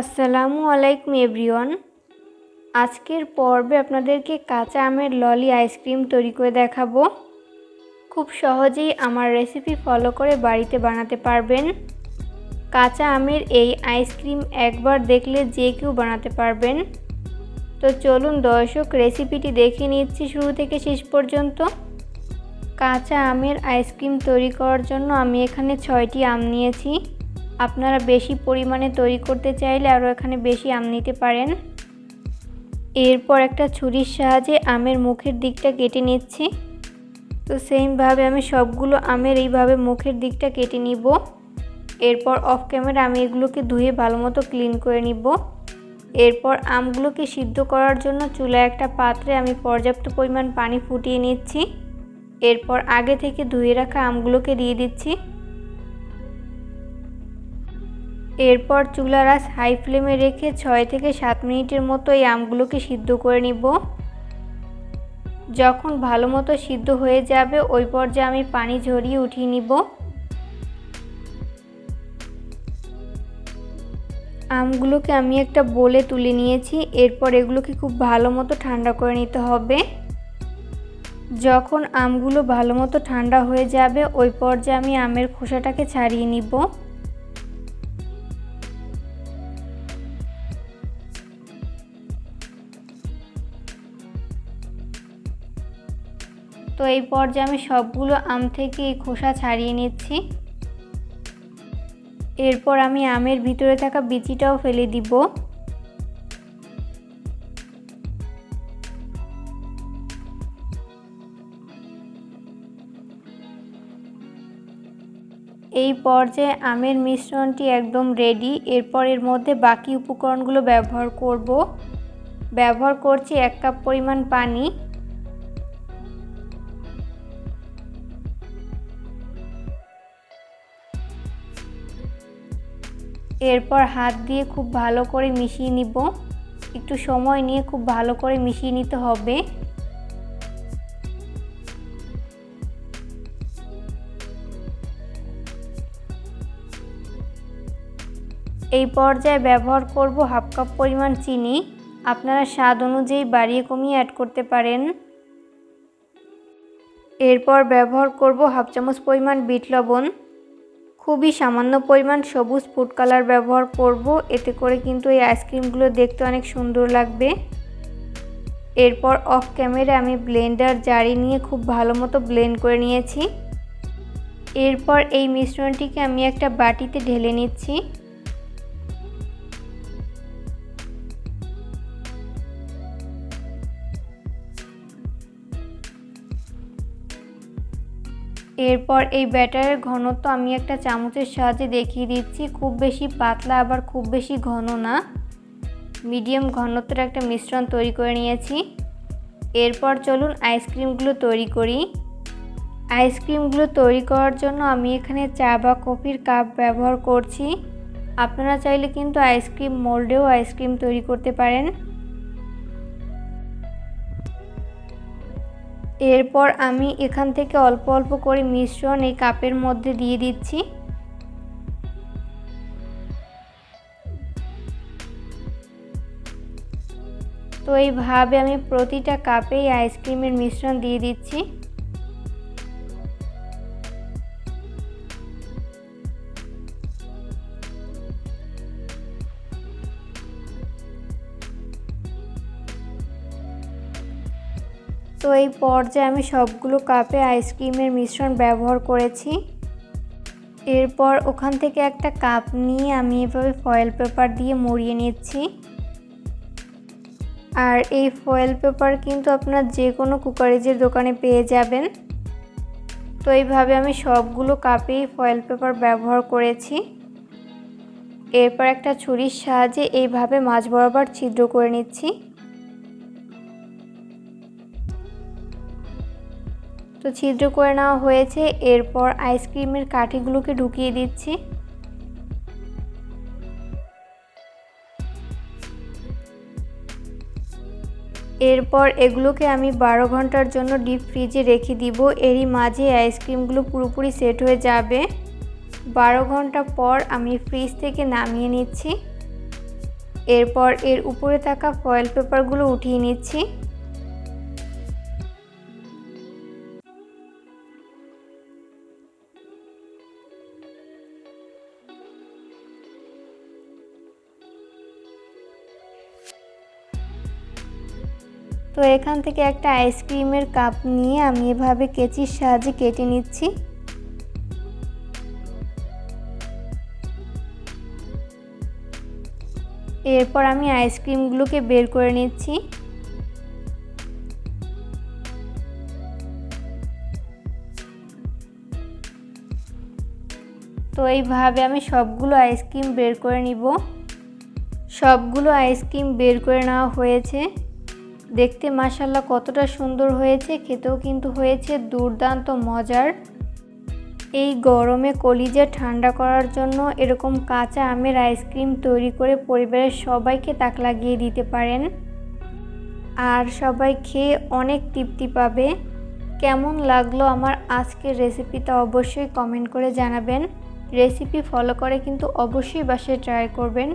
আসসালামু আলাইকুম এভরিওয়ান। আজকের পর্বে আপনাদেরকে কাঁচা আমের ললি আইসক্রিম তৈরি করে দেখাবো। খুব সহজেই আমার রেসিপি ফলো করে বাড়িতে বানাতে পারবেন। কাঁচা আমের এই আইসক্রিম একবার দেখলে যে কেউ বানাতে পারবেন। তো চলুন দর্শক রেসিপিটি দেখে নিচ্ছি শুরু থেকে শেষ পর্যন্ত। কাঁচা আমের আইসক্রিম তৈরি করার জন্য আমি এখানে ছয়টি আম নিয়েছি। আপনারা বেশি পরিমাণে তৈরি করতে চাইলে আরও এখানে বেশি আম নিতে পারেন। এরপর একটা ছুরির সাহায্যে আমের মুখের দিকটা কেটে নিচ্ছি। তো সেমভাবে আমি সবগুলো আমের এইভাবে মুখের দিকটা কেটে নিব। এরপর অফ ক্যামেরা আমি এগুলোকে ধুয়ে ভালো মতো ক্লিন করে নিব। এরপর আমগুলোকে সিদ্ধ করার জন্য চুলায় একটা পাত্রে আমি পর্যাপ্ত পরিমাণ পানি ফুটিয়ে নিচ্ছি। এরপর আগে থেকে ধুয়ে রাখা আমগুলোকে দিয়ে দিচ্ছি। এরপর চুলার আস হাই ফ্লেমে রেখে ছয় থেকে সাত মিনিটের মতো এই আমগুলোকে সিদ্ধ করে নিব। যখন ভালো মতো সিদ্ধ হয়ে যাবে, ওই পর্যায়ে আমি পানি ঝরিয়ে উঠিয়ে নিব। আমগুলোকে আমি একটা বলে তুলে নিয়েছি। এরপর এগুলোকে খুব ভালো মতো ঠান্ডা করে নিতে হবে। যখন আমগুলো ভালো মতো ঠান্ডা হয়ে যাবে, ওই পর্যায়ে আমি আমের খোসাটাকে ছাড়িয়ে নিব। তো এই পর্যায়ে আমি সবগুলো আম থেকে খোসা ছাড়িয়ে নিচ্ছি। এরপর আমি আমের ভিতরে থাকা বিচিটাও ফেলে দিব। এই পর্যায়ে আমের মিশ্রণটি একদম রেডি এরপর এর মধ্যে বাকি উপকরণগুলো ব্যবহার করব। ব্যবহার করছি এক কাপ পরিমাণ পানি। এরপর হাত দিয়ে খুব ভালো করে মিশিয়ে নিব। একটু সময় নিয়ে খুব ভালো করে মিশিয়ে নিতে হবে। এই পর্যায়ে ব্যবহার করব হাফ কাপ পরিমাণ চিনি। আপনারা স্বাদ অনুযায়ী বাড়িয়ে কমিয়ে অ্যাড করতে পারেন। এরপর ব্যবহার করব হাফ চামচ পরিমাণ বিট লবণ। খুবই সামান্য পরিমাণ সবুজ ফুড কালার ব্যবহার করব। এতে করে কিন্তু এই আইসক্রিমগুলো দেখতে অনেক সুন্দর লাগবে। এরপর অফ ক্যামেরা আমি ব্লেন্ডার জারি নিয়ে খুব ভালো মতো ব্লেন্ড করে নিয়েছি। এরপর এই মিশ্রণটিকে আমি একটা বাটিতে ঢেলে নিচ্ছি। এরপর এই ব্যাটারের ঘনত্ব আমি একটা চামচের সাহায্যে দেখিয়ে দিচ্ছি। খুব বেশি পাতলা, আবার খুব বেশি ঘন না। মিডিয়াম ঘনত্বের একটা মিশ্রণ তৈরি করে নিয়েছি। এরপর চলুন আইসক্রিমগুলো তৈরি করি। আইসক্রিমগুলো তৈরি করার জন্য আমি এখানে চা বা কফির কাপ ব্যবহার করছি। আপনারা চাইলে কিন্তু আইসক্রিম মোল্ডেও আইসক্রিম তৈরি করতে পারেন। এরপর আমি এখান থেকে অল্প অল্প করে মিশ্রণ এই কাপের মধ্যে দিয়ে দিচ্ছি। তো এইভাবে আমি প্রতিটা কাপেই আইসক্রিমের মিশ্রণ দিয়ে দিচ্ছি। তো এই পর্যায়ে আমি সবগুলো কাপে আইসক্রিমের মিশ্রণ ব্যবহার করেছি। এরপর ওখান থেকে একটা কাপ নিয়ে আমি এভাবে ফয়েল পেপার দিয়ে মুড়িয়ে নিচ্ছি। আর এই ফয়েল পেপার কিন্তু আপনার যে কোনো কুকারেজের দোকানে পেয়ে যাবেন। তো এইভাবে আমি সবগুলো কাপেই ফয়েল পেপার ব্যবহার করেছি। এরপর একটা ছুরির সাহায্যে এইভাবে মাছ বরাবর ছিদ্র করে নিচ্ছি। তো ছিদ্র করে নেওয়া হয়েছে। এরপর আইসক্রিমের কাঠিগুলোকে ঢুকিয়ে দিচ্ছি। এরপর এগুলোকে আমি বারো ঘণ্টার জন্য ডিপ ফ্রিজে রেখে দিব। এরই মাঝে আইসক্রিমগুলো পুরোপুরি সেট হয়ে যাবে। বারো ঘণ্টা পর আমি ফ্রিজ থেকে নামিয়ে নিচ্ছি। এরপর এর উপরে থাকা ফয়েল পেপারগুলো উঠিয়ে নিচ্ছি। তো এখান থেকে একটা আইসক্রিমের কাপ নিয়ে আমি এভাবে কেচির সাহায্যে কেটে নিচ্ছি। এরপর আমি আইসক্রিমগুলোকে বের করে নিচ্ছি। তো এইভাবে আমি সবগুলো আইসক্রিম বের করে নিব। সবগুলো আইসক্রিম বের করে নেওয়া হয়েছে। দেখতে মাসাল্লাহ কতটা সুন্দর হয়েছে, খেতেও কিন্তু হয়েছে দুর্দান্ত মজার। এই গরমে কলিজা ঠান্ডা করার জন্য এরকম কাঁচা আমের আইসক্রিম তৈরি করে পরিবারের সবাইকে তাক লাগিয়ে দিতে পারেন। আর সবাই খেয়ে অনেক তৃপ্তি পাবে। কেমন লাগল আমার আজকের রেসিপিটা অবশ্যই কমেন্ট করে জানাবেন। রেসিপি ফলো করে কিন্তু অবশ্যই বাসায় ট্রাই করবেন।